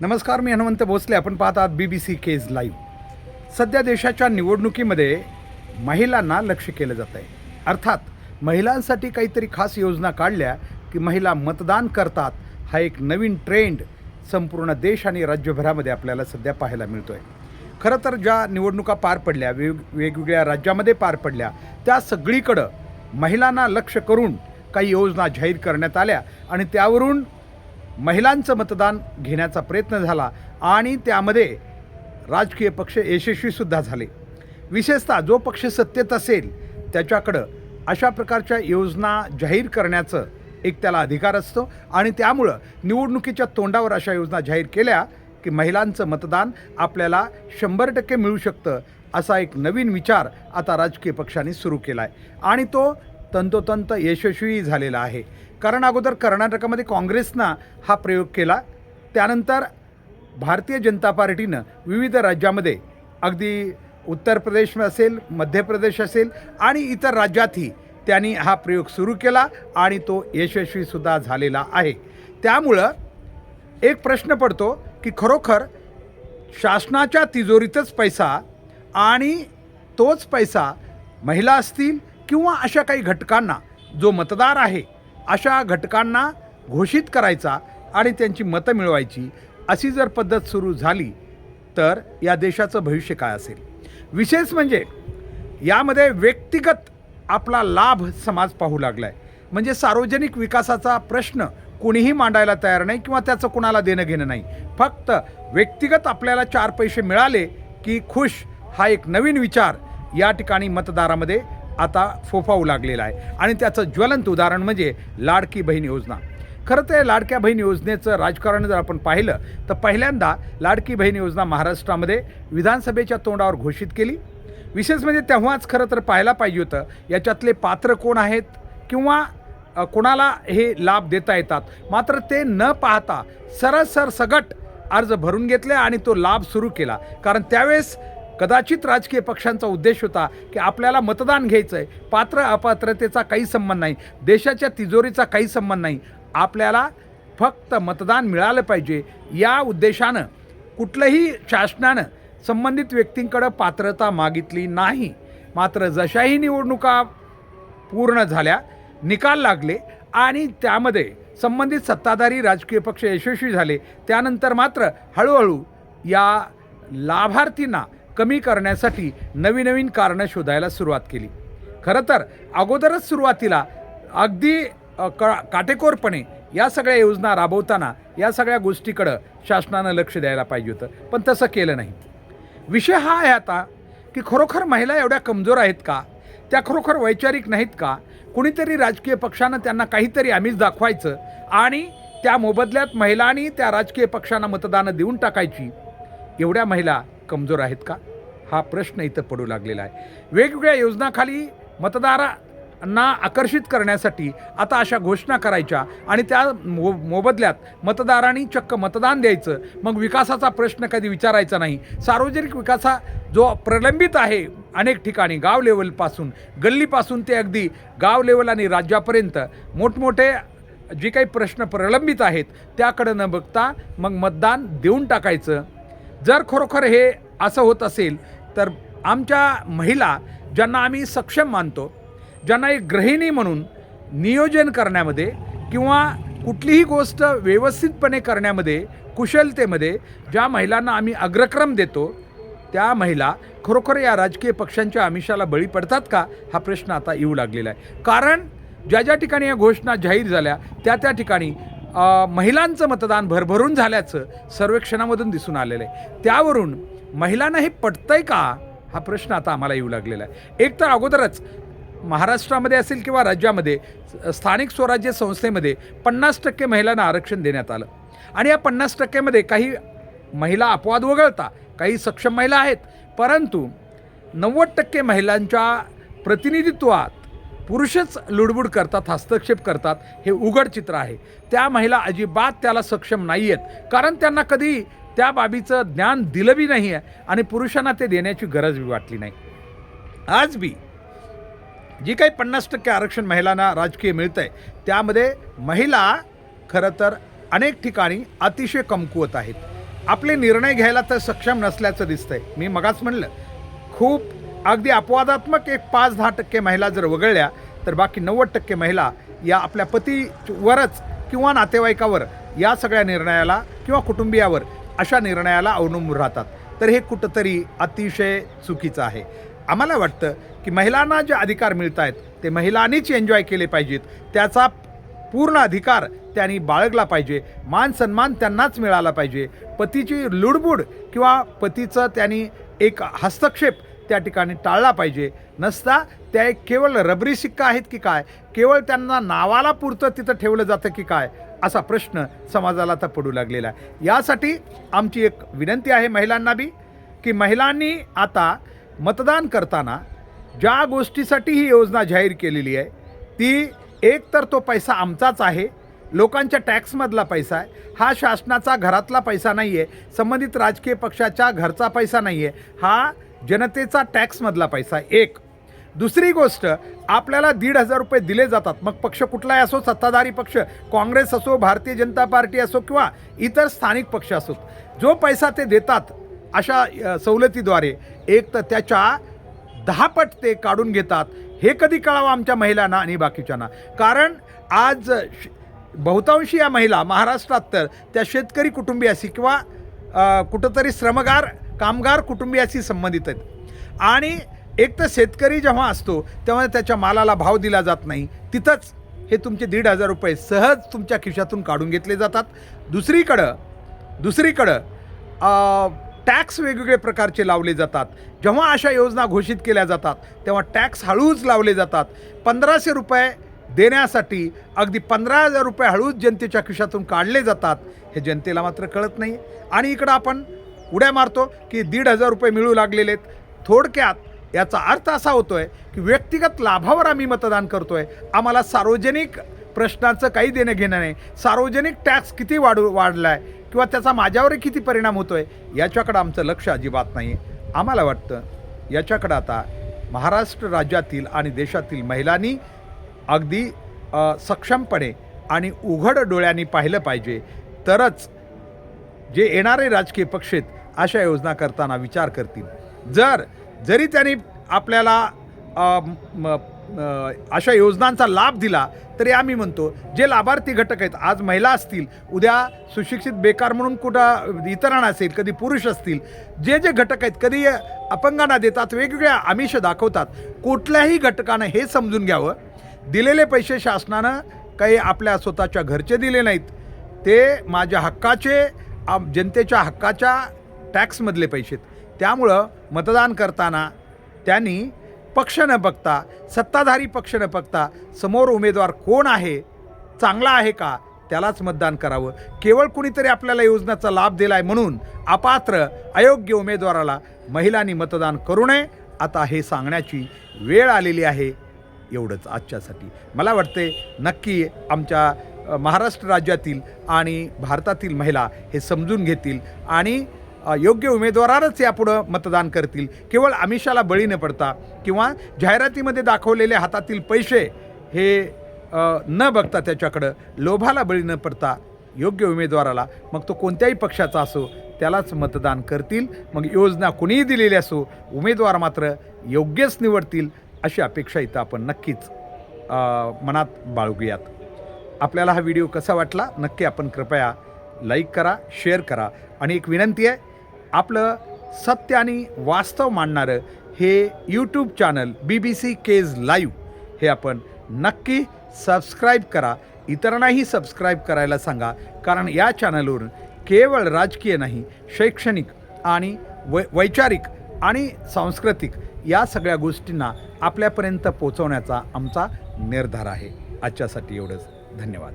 नमस्कार मी हनुमंत भोसले. आपण पाहत आहात B B C Kej live सध्या देशाच्या निवडणुकीमध्ये महिलांना लक्ष केलं जात आहे. अर्थात महिलांसाठी काहीतरी खास योजना काढल्या की महिला मतदान करतात. हा एक नवीन ट्रेंड संपूर्ण देश आणि राज्यभरामध्ये आपल्याला सध्या पाहायला मिळतो आहे खरं तर ज्या निवडणुका पार पडल्या वेग वेगवेगळ्या राज्यामध्ये पार पडल्या त्या सगळीकडं महिलांना लक्ष करून काही योजना जाहीर करण्यात आल्या आणि त्यावरून महिलांचं मतदान घेण्याचा प्रयत्न झाला आणि त्यामध्ये राजकीय पक्ष यशस्वीसुद्धा झाले. विशेषतः जो पक्ष सत्तेत असेल त्याच्याकडं अशा प्रकारच्या योजना जाहीर करण्याचं एक त्याला अधिकार असतो आणि त्यामुळं निवडणुकीच्या तोंडावर अशा योजना जाहीर केल्या की महिलांचं मतदान आपल्याला शंभर टक्के मिळू शकतं असा एक नवीन विचार आता राजकीय पक्षांनी सुरू केला आहे आणि तो तंतोतंत यशस्वी झालेला आहे. कारण अगोदर कर्नाटकामध्ये काँग्रेसनं हा प्रयोग केला. त्यानंतर भारतीय जनता पार्टीनं विविध राज्यामध्ये अगदी उत्तर प्रदेश असेल मध्य प्रदेश असेल आणि इतर राज्यातही त्यांनी हा प्रयोग सुरू केला आणि तो यशस्वीसुद्धा झालेला आहे. त्यामुळं एक प्रश्न पडतो की खरोखर शासनाच्या तिजोरीतच पैसा आणि तोच पैसा महिला असतील किंवा अशा काही घटकांना जो मतदार आहे अशा घटकांना घोषित करायचा आणि त्यांची मतं मिळवायची अशी जर पद्धत सुरू झाली तर या देशाचं भविष्य काय असेल? विशेष म्हणजे यामध्ये व्यक्तिगत आपला लाभ समाज पाहू लागला आहे म्हणजे सार्वजनिक विकासाचा प्रश्न कुणीही मांडायला तयार नाही किंवा त्याचं कुणाला देणं घेणं नाही. फक्त व्यक्तिगत आपल्याला चार पैसे मिळाले की खुश हा एक नवीन विचार या ठिकाणी मतदारामध्ये आता फोफावू लागलेला आहे. आणि त्याचं ज्वलंत उदाहरण म्हणजे लाडकी बहीण योजना. खरं तर लाडक्या बहीण योजनेचं राजकारण जर आपण पाहिलं तर पहिल्यांदा लाडकी बहीण योजना महाराष्ट्रामध्ये विधानसभेच्या तोंडावर घोषित केली. विशेष म्हणजे तेव्हाच खरं तर पाहायला पाहिजे होतं याच्यातले पात्र कोण आहेत किंवा कोणाला हे लाभ देता येतात. मात्र ते न पाहता सरसर सगट अर्ज भरून घेतले आणि तो लाभ सुरू केला. कारण त्यावेळेस कदाचित राजकीय पक्षांचा उद्देश होता की आपल्याला मतदान घ्यायचं आहे पात्र अपात्रतेचा काही संबंध नाही. देशाच्या तिजोरीचा काही संबंध नाही. आपल्याला फक्त मतदान मिळालं पाहिजे. या उद्देशानं कुठलंही शासनानं संबंधित व्यक्तींकडं पात्रता मागितली नाही. मात्र जशाही निवडणुका पूर्ण झाल्या निकाल लागले आणि त्यामध्ये संबंधित सत्ताधारी राजकीय पक्ष यशस्वी झाले. त्यानंतर मात्र हळूहळू या लाभार्थींना कमी करण्यासाठी नवीन नवीन कारणं शोधायला सुरुवात केली. खरं तर अगोदरच सुरुवातीला अगदी का क काटेकोरपणे या सगळ्या योजना राबवताना या सगळ्या गोष्टीकडं शासनानं लक्ष द्यायला पाहिजे होतं पण तसं केलं नाही. विषय हा आहे आता की खरोखर महिला एवढ्या कमजोर आहेत का? त्या खरोखर वैचारिक नाहीत का? कुणीतरी राजकीय पक्षानं त्यांना काहीतरी आम्हीच दाखवायचं आणि त्या मोबदल्यात महिलांनी त्या राजकीय पक्षांना मतदानं देऊन टाकायची. एवढ्या महिला कमजोर आहेत का? हा प्रश्न इथं पडू लागलेला आहे. वेगवेगळ्या योजनाखाली मतदारांना आकर्षित करण्यासाठी आता अशा घोषणा करायच्या आणि त्या मो मोबदल्यात मतदारांनी चक्क मतदान द्यायचं. मग विकासाचा प्रश्न कधी विचारायचा नाही. सार्वजनिक विकासा जो प्रलंबित आहे अनेक ठिकाणी गाव लेवलपासून गल्लीपासून ते अगदी गाव लेवल आणि राज्यापर्यंत मोठमोठे जे काही प्रश्न प्रलंबित आहेत त्याकडं न बघता मग मतदान देऊन टाकायचं. जर खरोखर हे असं होत असेल तर आमच्या महिला ज्यांना आम्ही सक्षम मानतो ज्यांना एक गृहिणी म्हणून नियोजन करण्यामध्ये किंवा कुठलीही गोष्ट व्यवस्थितपणे करण्यामध्ये कुशलतेमध्ये ज्या महिलांना आम्ही अग्रक्रम देतो त्या महिला खरोखर या राजकीय पक्षांच्या आमिषाला बळी पडतात का? हा प्रश्न आता येऊ लागलेला आहे. कारण ज्या ज्या ठिकाणी या घोषणा जाहीर झाल्या त्या त्या ठिकाणी महिलांचं मतदान भरभरून झाल्याचं सर्वेक्षणामधून दिसून आलेलं आहे. त्यावरून महिलांना हे पटतंय का? हा प्रश्न आता आम्हाला येऊ लागलेला आहे. एक तर अगोदरच महाराष्ट्रामध्ये असेल किंवा राज्यामध्ये स्थानिक स्वराज्य संस्थेमध्ये पन्नास टक्के महिलांना आरक्षण देण्यात आलं. आणि या पन्नास टक्क्यामध्ये काही महिला अपवाद वगळता काही सक्षम महिला आहेत. परंतु नव्वद टक्के महिलांच्या प्रतिनिधित्वात पुरुषच लुडबुड करतात हस्तक्षेप करतात हे उघड चित्र आहे. त्या महिला अजिबात त्याला सक्षम नाही आहेत कारण त्यांना कधी त्या बाबीचं ज्ञान दिलं बी नाही आहे आणि पुरुषांना ते देण्याची गरज बी वाटली नाही. आज बी जी काही पन्नास टक्के आरक्षण महिलांना राजकीय मिळतं आहे त्यामध्ये महिला खरं तर अनेक ठिकाणी अतिशय कमकुवत आहेत. आपले निर्णय घ्यायला तर सक्षम नसल्याचं दिसतंय. मी मगाच म्हणलं खूप अगदी अपवादात्मक एक पाच दहा टक्के महिला जर वगळल्या तर बाकी नव्वद टक्के महिला या आपल्या पतीवरच किंवा नातेवाईकावर या सगळ्या निर्णयाला किंवा कुटुंबियावर अशा निर्णयाला अवलंबून राहतात. तर हे कुठंतरी अतिशय चुकीचं आहे. आम्हाला वाटतं की महिलांना जे अधिकार मिळत आहेत ते महिलांनीच एन्जॉय केले पाहिजेत. त्याचा पूर्ण अधिकार त्यांनी बाळगला पाहिजे. मान सन्मान त्यांनाच मिळाला पाहिजे. पतीची लुडबुड किंवा पतीचं त्यांनी एक हस्तक्षेप त्या ठिकाणी टाळला पाहिजे. नसता त्या एक केवळ रबरी सिक्का आहेत की काय? केवळ त्यांना नावाला पुरतं तिथं ठेवलं जातं की काय? असा प्रश्न समाजाला आता पडू लागलेला आहे. यासाठी आमची एक विनंती आहे महिलांना बी की महिलांनी आता मतदान करताना ज्या गोष्टीसाठी ही योजना जाहीर केलेली आहे ती एक तर तो पैसा आमचाच आहे लोकांच्या टॅक्समधला पैसा आहे हा शासनाचा घरातला पैसा नाही आहे संबंधित राजकीय पक्षाच्या घरचा पैसा नाही आहे हा जनतेचा टॅक्समधला पैसा एक. दुसरी गोष्ट आपल्याला दीड हजार रुपये दिले जातात. मग पक्ष कुठलाही असो सत्ताधारी पक्ष काँग्रेस असो भारतीय जनता पार्टी असो किंवा इतर स्थानिक पक्ष असोत जो पैसा ते देतात अशा सवलतीद्वारे एक तर त्याच्या दहापट ते काढून घेतात. हे कधी कळावं आमच्या महिलांना आणि बाकीच्यांना? कारण आज श- बहुतांशी या महिला महाराष्ट्रात तर त्या शेतकरी कुटुंबियाशी किंवा कुठंतरी श्रमगार कामगार कुटुंबियाशी संबंधित आहेत. आणि एक तर शेतकरी जेव्हा असतो तेव्हा त्याच्या मालाला भाव दिला जात नाही. तिथंच हे तुमचे दीड हजार रुपये सहज तुमच्या खिशातून काढून घेतले जातात. दुसरीकडं दुसरीकडं टॅक्स वेगवेगळे प्रकारचे लावले जातात. जेव्हा अशा योजना घोषित केल्या जातात तेव्हा टॅक्स हळूच लावले जातात. पंधराशे रुपये देण्यासाठी अगदी पंधरा हजार रुपये हळूच जनतेच्या खिशातून काढले जातात हे जनतेला मात्र कळत नाही. आणि इकडं आपण उड्या मारतो की दीड हजार रुपये मिळू लागलेले आहेत. थोडक्यात याचा अर्थ असा होतोय की व्यक्तिगत लाभावर आम्ही मतदान करतोय. आम्हाला सार्वजनिक प्रश्नाचं काही देणं घेणं नाही. सार्वजनिक टॅक्स किती वाढू वाढला आहे किंवा त्याचा माझ्यावर किती परिणाम होतोय याच्याकडं आमचं लक्ष अजिबात नाही. आम्हाला वाटतं याच्याकडं आता महाराष्ट्र राज्यातील आणि देशातील महिलांनी अगदी सक्षमपणे आणि उघड डोळ्यांनी पाहिलं पाहिजे. तरच जे येणारे राजकीय पक्ष आहेत अशा योजना करताना विचार करतील. जर जरी त्यांनी आपल्याला अशा योजनांचा लाभ दिला तरी आम्ही म्हणतो जे लाभार्थी घटक आहेत आज महिला असतील उद्या सुशिक्षित बेकार म्हणून कुठं इतरांना असेल कधी पुरुष असतील जे जे घटक आहेत कधी अपंगांना देतात वेगवेगळ्या आमिष दाखवतात कुठल्याही घटकानं हे समजून घ्यावं. दिलेले पैसे शासनानं काही आपल्या स्वतःच्या घरचे दिले नाहीत. ते माझ्या हक्काचे आम- जनतेच्या हक्काच्या टॅक्समधले पैसे आहेत. त्यामुळं मतदान करताना त्यांनी पक्ष न बघता सत्ताधारी पक्ष न बघता समोर उमेदवार कोण आहे चांगला आहे का त्यालाच मतदान करावं. केवळ कुणीतरी आपल्याला योजनेचा लाभ दिला आहे म्हणून अपात्र अयोग्य उमेदवाराला महिलांनी मतदान करू नये. आता हे सांगण्याची वेळ आलेली आहे एवढंच आजच्यासाठी. मला वाटते नक्की आमच्या महाराष्ट्र राज्यातील आणि भारतातील महिला हे समजून घेतील आणि योग्य उमेदवारालाच यापुढं मतदान करतील. केवळ आमिषाला बळी न पडता किंवा जाहिरातीमध्ये दाखवलेले हातातील पैसे हे न बघता त्याच्याकडं लोभाला बळी न पडता योग्य उमेदवाराला मग तो कोणत्याही पक्षाचा असो त्यालाच मतदान करतील. मग योजना कुणीही दिलेली असो उमेदवार मात्र योग्यच निवडतील अशी अपेक्षा इथं आपण नक्कीच मनात बाळगूयात. आपल्याला हा व्हिडिओ कसा वाटला? नक्की आपण कृपया लाईक करा शेअर करा. आणि एक विनंती आहे आपलं सत्य आणि वास्तव मांडणारं हे YouTube channel B B C Kej live हे आपण नक्की सबस्क्राईब करा. इतरांनाही सबस्क्राईब करायला सांगा. कारण या चॅनलवरून केवळ राजकीय नाही शैक्षणिक आणि वै वैचारिक आणि सांस्कृतिक या सगळ्या गोष्टींना आपल्यापर्यंत पोचवण्याचा आमचा निर्धार आहे. आजच्यासाठी एवढंच. धन्यवाद.